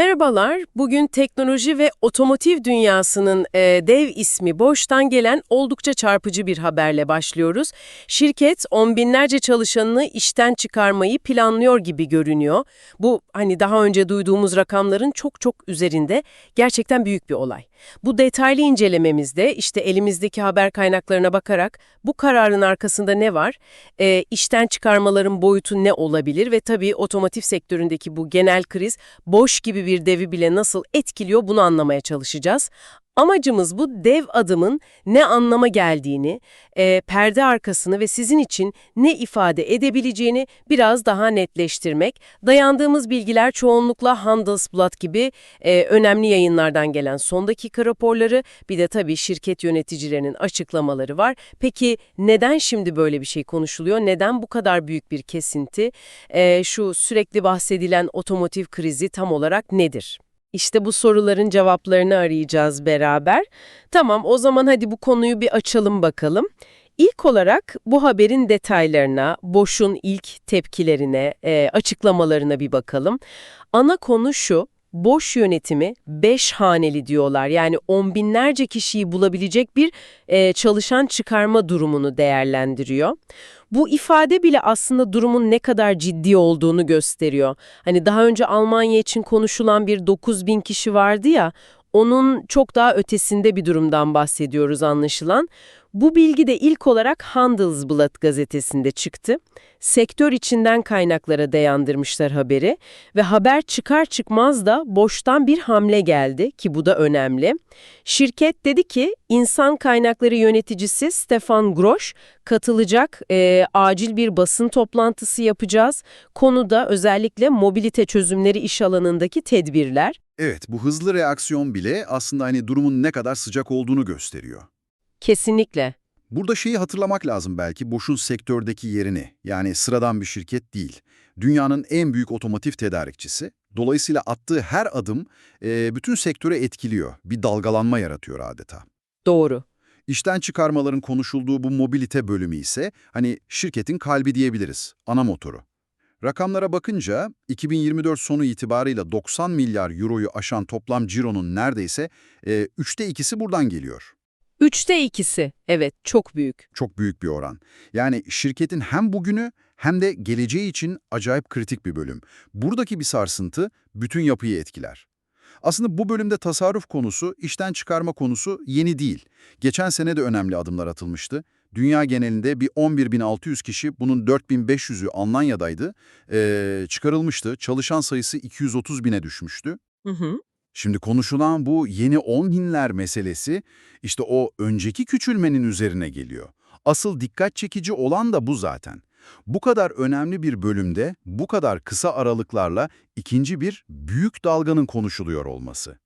Merhabalar, bugün teknoloji ve otomotiv dünyasının e, dev ismi Bosch'tan gelen oldukça çarpıcı bir haberle başlıyoruz. Şirket on binlerce çalışanını işten çıkarmayı planlıyor gibi görünüyor. Bu hani daha önce duyduğumuz rakamların çok çok üzerinde gerçekten büyük bir olay. Bu detaylı incelememizde işte elimizdeki haber kaynaklarına bakarak bu kararın arkasında ne var, e, işten çıkarmaların boyutu ne olabilir ve tabii otomotiv sektöründeki bu genel kriz Bosch gibi bir devi bile nasıl etkiliyor bunu anlamaya çalışacağız. Amacımız bu dev adımın ne anlama geldiğini, e, perde arkasını ve sizin için ne ifade edebileceğini biraz daha netleştirmek. Dayandığımız bilgiler çoğunlukla Handelsblatt gibi e, önemli yayınlardan gelen son dakika raporları, bir de tabii şirket yöneticilerinin açıklamaları var. Peki neden şimdi böyle bir şey konuşuluyor? Neden bu kadar büyük bir kesinti? E, şu sürekli bahsedilen otomotiv krizi tam olarak nedir? İşte bu soruların cevaplarını arayacağız beraber. Tamam, o zaman hadi bu konuyu bir açalım bakalım. İlk olarak bu haberin detaylarına, Boş'un ilk tepkilerine, e, açıklamalarına bir bakalım. Ana konu şu, Boş yönetimi 5 haneli diyorlar. Yani on binlerce kişiyi bulabilecek bir e, çalışan çıkarma durumunu değerlendiriyor. Bu ifade bile aslında durumun ne kadar ciddi olduğunu gösteriyor. Hani daha önce Almanya için konuşulan bir 9 bin kişi vardı ya, onun çok daha ötesinde bir durumdan bahsediyoruz anlaşılan. Bu bilgi de ilk olarak Handelsblatt gazetesinde çıktı. Sektör içinden kaynaklara dayandırmışlar haberi ve haber çıkar çıkmaz da boştan bir hamle geldi ki bu da önemli. Şirket dedi ki insan kaynakları yöneticisi Stefan Grosch katılacak, e, acil bir basın toplantısı yapacağız. Konuda özellikle mobilite çözümleri iş alanındaki tedbirler. Evet, bu hızlı reaksiyon bile aslında hani durumun ne kadar sıcak olduğunu gösteriyor. Kesinlikle. Burada şeyi hatırlamak lazım belki, Bosch'un sektördeki yerini. Yani sıradan bir şirket değil. Dünyanın en büyük otomotiv tedarikçisi. Dolayısıyla attığı her adım e, bütün sektörü etkiliyor. Bir dalgalanma yaratıyor adeta. Doğru. İşten çıkarmaların konuşulduğu bu mobilite bölümü ise hani şirketin kalbi diyebiliriz, ana motoru. Rakamlara bakınca 2024 sonu itibarıyla 90 milyar euroyu aşan toplam cironun neredeyse e, üçte ikisi buradan geliyor. Üçte ikisi. Evet, çok büyük. Çok büyük bir oran. Yani şirketin hem bugünü hem de geleceği için acayip kritik bir bölüm. Buradaki bir sarsıntı bütün yapıyı etkiler. Aslında bu bölümde tasarruf konusu, işten çıkarma konusu yeni değil. Geçen sene de önemli adımlar atılmıştı. Dünya genelinde bir 11.600 kişi, bunun 4.500'ü Almanya'daydı, ee, çıkarılmıştı. Çalışan sayısı 230 bine düşmüştü. Hı hı. Şimdi konuşulan bu yeni 10 binler meselesi işte o önceki küçülmenin üzerine geliyor. Asıl dikkat çekici olan da bu zaten. Bu kadar önemli bir bölümde bu kadar kısa aralıklarla ikinci bir büyük dalganın konuşuluyor olması.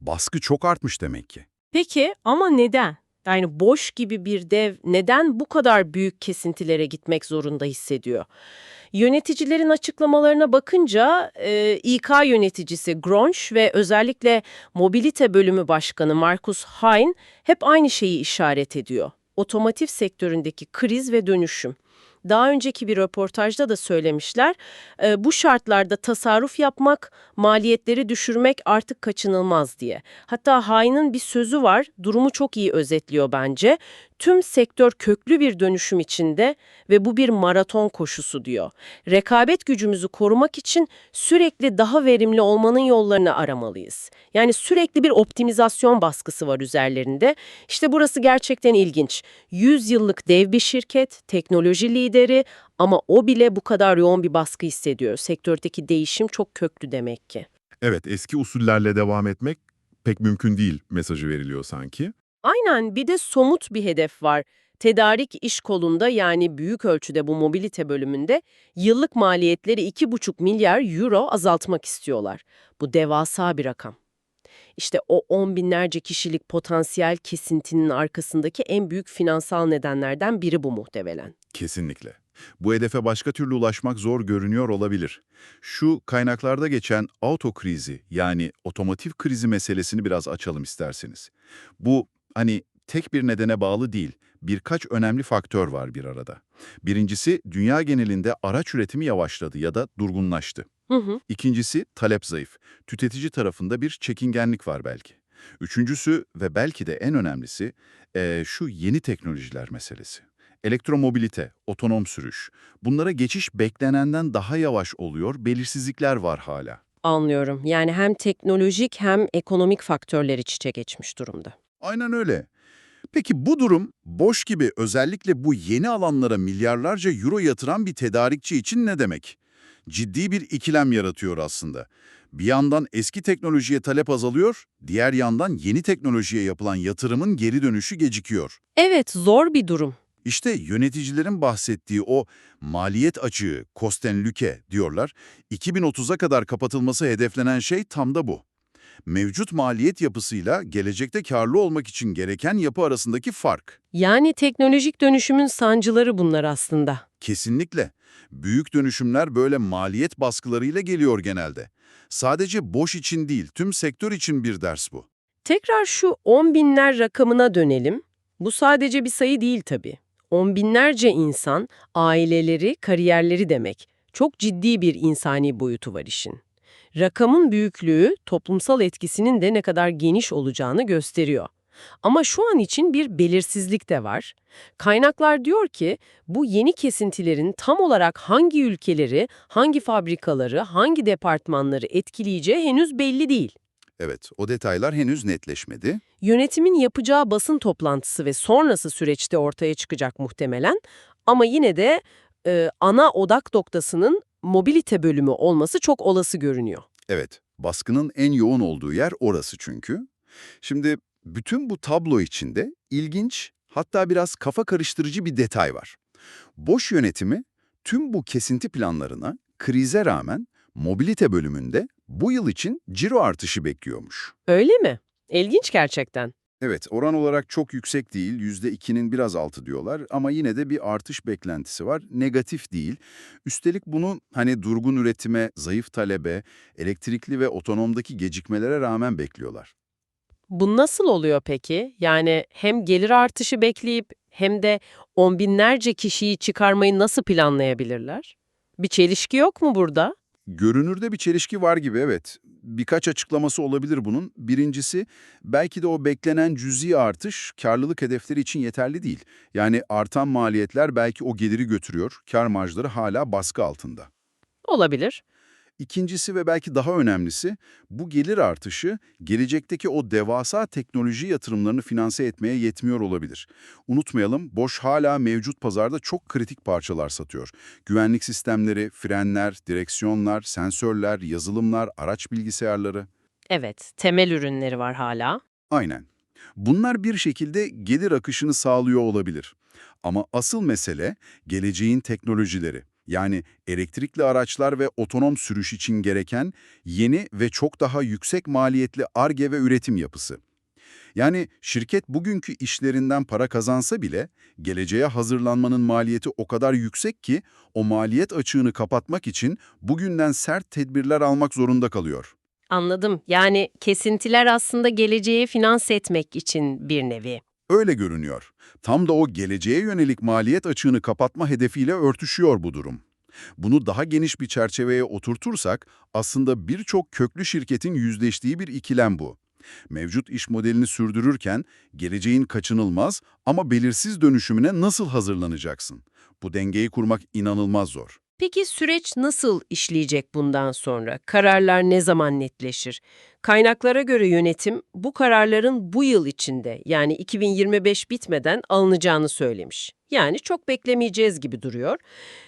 Baskı çok artmış demek ki. Peki ama neden? Yani boş gibi bir dev neden bu kadar büyük kesintilere gitmek zorunda hissediyor? Yöneticilerin açıklamalarına bakınca e, İK yöneticisi Gronsch ve özellikle mobilite bölümü başkanı Markus Hein hep aynı şeyi işaret ediyor. Otomotiv sektöründeki kriz ve dönüşüm. Daha önceki bir röportajda da söylemişler, e, bu şartlarda tasarruf yapmak, maliyetleri düşürmek artık kaçınılmaz diye. Hatta Hain'in bir sözü var, durumu çok iyi özetliyor bence. Tüm sektör köklü bir dönüşüm içinde ve bu bir maraton koşusu diyor. Rekabet gücümüzü korumak için sürekli daha verimli olmanın yollarını aramalıyız. Yani sürekli bir optimizasyon baskısı var üzerlerinde. İşte burası gerçekten ilginç. 100 yıllık dev bir şirket, teknoloji lideri ama o bile bu kadar yoğun bir baskı hissediyor. Sektördeki değişim çok köklü demek ki. Evet, eski usullerle devam etmek pek mümkün değil mesajı veriliyor sanki. Aynen bir de somut bir hedef var. Tedarik iş kolunda yani büyük ölçüde bu mobilite bölümünde yıllık maliyetleri 2,5 milyar euro azaltmak istiyorlar. Bu devasa bir rakam. İşte o on binlerce kişilik potansiyel kesintinin arkasındaki en büyük finansal nedenlerden biri bu muhtemelen. Kesinlikle. Bu hedefe başka türlü ulaşmak zor görünüyor olabilir. Şu kaynaklarda geçen auto krizi yani otomotiv krizi meselesini biraz açalım isterseniz. Bu hani tek bir nedene bağlı değil. Birkaç önemli faktör var bir arada. Birincisi, dünya genelinde araç üretimi yavaşladı ya da durgunlaştı. Hı hı. İkincisi, talep zayıf. Tüketici tarafında bir çekingenlik var belki. Üçüncüsü ve belki de en önemlisi eee, şu yeni teknolojiler meselesi. Elektromobilite, otonom sürüş. Bunlara geçiş beklenenden daha yavaş oluyor, belirsizlikler var hala. Anlıyorum. Yani hem teknolojik hem ekonomik faktörler iç içe geçmiş durumda. Aynen öyle. Peki bu durum boş gibi özellikle bu yeni alanlara milyarlarca euro yatıran bir tedarikçi için ne demek? Ciddi bir ikilem yaratıyor aslında. Bir yandan eski teknolojiye talep azalıyor, diğer yandan yeni teknolojiye yapılan yatırımın geri dönüşü gecikiyor. Evet, zor bir durum. İşte yöneticilerin bahsettiği o maliyet açığı, Kostenlüke diyorlar, 2030'a kadar kapatılması hedeflenen şey tam da bu. Mevcut maliyet yapısıyla gelecekte karlı olmak için gereken yapı arasındaki fark. Yani teknolojik dönüşümün sancıları bunlar aslında. Kesinlikle. Büyük dönüşümler böyle maliyet baskılarıyla geliyor genelde. Sadece boş için değil, tüm sektör için bir ders bu. Tekrar şu 10 binler rakamına dönelim. Bu sadece bir sayı değil tabii. On binlerce insan, aileleri, kariyerleri demek. Çok ciddi bir insani boyutu var işin. Rakamın büyüklüğü, toplumsal etkisinin de ne kadar geniş olacağını gösteriyor. Ama şu an için bir belirsizlik de var. Kaynaklar diyor ki bu yeni kesintilerin tam olarak hangi ülkeleri, hangi fabrikaları, hangi departmanları etkileyeceği henüz belli değil. Evet, o detaylar henüz netleşmedi. Yönetimin yapacağı basın toplantısı ve sonrası süreçte ortaya çıkacak muhtemelen ama yine de e, ana odak noktasının mobilite bölümü olması çok olası görünüyor. Evet, baskının en yoğun olduğu yer orası çünkü. Şimdi bütün bu tablo içinde ilginç, hatta biraz kafa karıştırıcı bir detay var. Boş yönetimi tüm bu kesinti planlarına krize rağmen mobilite bölümünde bu yıl için ciro artışı bekliyormuş. Öyle mi? İlginç gerçekten. Evet, oran olarak çok yüksek değil, %2'nin biraz altı diyorlar ama yine de bir artış beklentisi var. Negatif değil. Üstelik bunu hani durgun üretime, zayıf talebe, elektrikli ve otonomdaki gecikmelere rağmen bekliyorlar. Bu nasıl oluyor peki? Yani hem gelir artışı bekleyip hem de on binlerce kişiyi çıkarmayı nasıl planlayabilirler? Bir çelişki yok mu burada? Görünürde bir çelişki var gibi evet. Birkaç açıklaması olabilir bunun. Birincisi, belki de o beklenen cüzi artış karlılık hedefleri için yeterli değil. Yani artan maliyetler belki o geliri götürüyor, kar marjları hala baskı altında. Olabilir. İkincisi ve belki daha önemlisi, bu gelir artışı gelecekteki o devasa teknoloji yatırımlarını finanse etmeye yetmiyor olabilir. Unutmayalım, Bosch hala mevcut pazarda çok kritik parçalar satıyor. Güvenlik sistemleri, frenler, direksiyonlar, sensörler, yazılımlar, araç bilgisayarları. Evet, temel ürünleri var hala. Aynen. Bunlar bir şekilde gelir akışını sağlıyor olabilir. Ama asıl mesele geleceğin teknolojileri. Yani elektrikli araçlar ve otonom sürüş için gereken yeni ve çok daha yüksek maliyetli ARGE ve üretim yapısı. Yani şirket bugünkü işlerinden para kazansa bile geleceğe hazırlanmanın maliyeti o kadar yüksek ki o maliyet açığını kapatmak için bugünden sert tedbirler almak zorunda kalıyor. Anladım. Yani kesintiler aslında geleceği finanse etmek için bir nevi. Öyle görünüyor. Tam da o geleceğe yönelik maliyet açığını kapatma hedefiyle örtüşüyor bu durum. Bunu daha geniş bir çerçeveye oturtursak aslında birçok köklü şirketin yüzleştiği bir ikilem bu. Mevcut iş modelini sürdürürken geleceğin kaçınılmaz ama belirsiz dönüşümüne nasıl hazırlanacaksın? Bu dengeyi kurmak inanılmaz zor. Peki süreç nasıl işleyecek bundan sonra? Kararlar ne zaman netleşir? Kaynaklara göre yönetim bu kararların bu yıl içinde yani 2025 bitmeden alınacağını söylemiş. Yani çok beklemeyeceğiz gibi duruyor.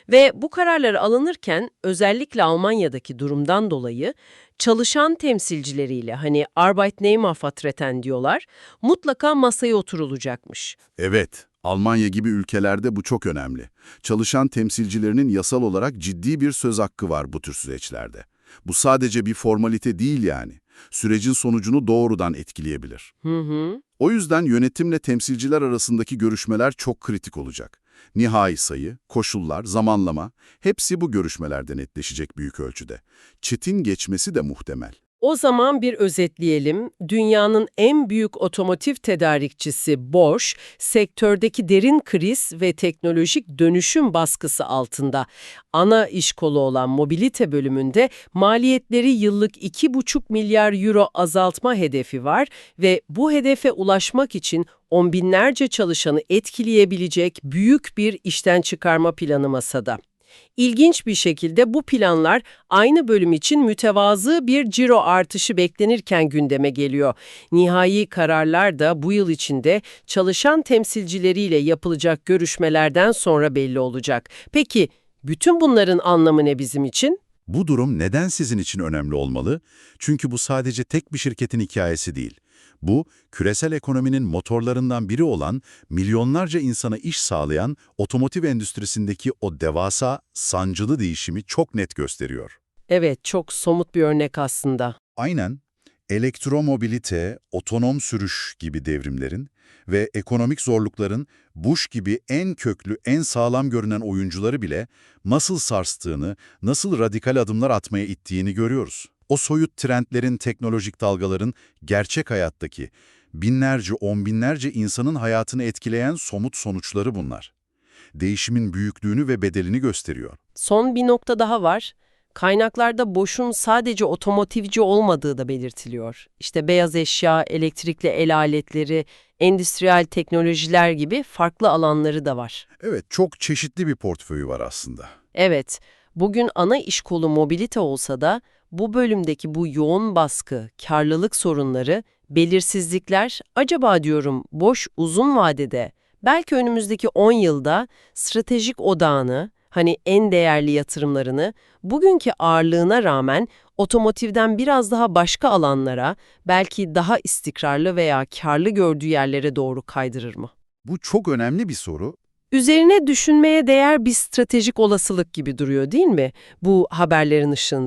Ve bu kararlar alınırken özellikle Almanya'daki durumdan dolayı çalışan temsilcileriyle hani Arbeitnehmervertreten diyorlar mutlaka masaya oturulacakmış. Evet, Almanya gibi ülkelerde bu çok önemli. Çalışan temsilcilerinin yasal olarak ciddi bir söz hakkı var bu tür süreçlerde. Bu sadece bir formalite değil yani. Sürecin sonucunu doğrudan etkileyebilir. Hı hı. O yüzden yönetimle temsilciler arasındaki görüşmeler çok kritik olacak. Nihai sayı, koşullar, zamanlama hepsi bu görüşmelerde netleşecek büyük ölçüde. Çetin geçmesi de muhtemel. O zaman bir özetleyelim. Dünyanın en büyük otomotiv tedarikçisi Bosch, sektördeki derin kriz ve teknolojik dönüşüm baskısı altında. Ana iş kolu olan mobilite bölümünde maliyetleri yıllık 2,5 milyar euro azaltma hedefi var ve bu hedefe ulaşmak için on binlerce çalışanı etkileyebilecek büyük bir işten çıkarma planı masada. İlginç bir şekilde bu planlar aynı bölüm için mütevazı bir ciro artışı beklenirken gündeme geliyor. Nihai kararlar da bu yıl içinde çalışan temsilcileriyle yapılacak görüşmelerden sonra belli olacak. Peki bütün bunların anlamı ne bizim için? Bu durum neden sizin için önemli olmalı? Çünkü bu sadece tek bir şirketin hikayesi değil. Bu, küresel ekonominin motorlarından biri olan, milyonlarca insana iş sağlayan otomotiv endüstrisindeki o devasa, sancılı değişimi çok net gösteriyor. Evet, çok somut bir örnek aslında. Aynen, elektromobilite, otonom sürüş gibi devrimlerin ve ekonomik zorlukların Bush gibi en köklü, en sağlam görünen oyuncuları bile nasıl sarstığını, nasıl radikal adımlar atmaya ittiğini görüyoruz. O soyut trendlerin, teknolojik dalgaların gerçek hayattaki binlerce, on binlerce insanın hayatını etkileyen somut sonuçları bunlar. Değişimin büyüklüğünü ve bedelini gösteriyor. Son bir nokta daha var. Kaynaklarda Bosch'un sadece otomotivci olmadığı da belirtiliyor. İşte beyaz eşya, elektrikli el aletleri, endüstriyel teknolojiler gibi farklı alanları da var. Evet, çok çeşitli bir portföyü var aslında. Evet, bugün ana iş kolu mobilite olsa da bu bölümdeki bu yoğun baskı, karlılık sorunları, belirsizlikler acaba diyorum boş uzun vadede, belki önümüzdeki 10 yılda stratejik odağını, hani en değerli yatırımlarını bugünkü ağırlığına rağmen otomotivden biraz daha başka alanlara, belki daha istikrarlı veya karlı gördüğü yerlere doğru kaydırır mı? Bu çok önemli bir soru. Üzerine düşünmeye değer bir stratejik olasılık gibi duruyor değil mi bu haberlerin ışığında?